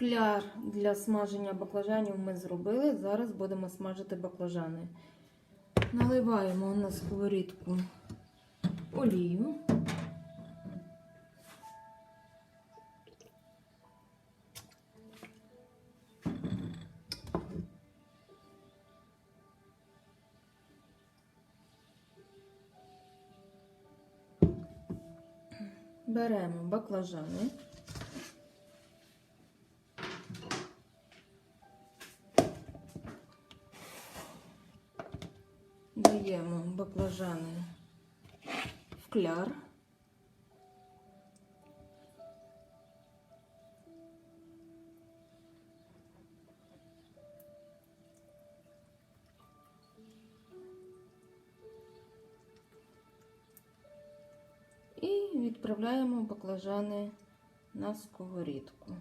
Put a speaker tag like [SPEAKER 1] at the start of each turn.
[SPEAKER 1] Кляр для смаження баклажанів ми зробили. Зараз будемо смажити баклажани. Наливаємо на сковорідку олію. Беремо баклажани. Даємо баклажани в кляр. І відправляємо баклажани на сковорідку.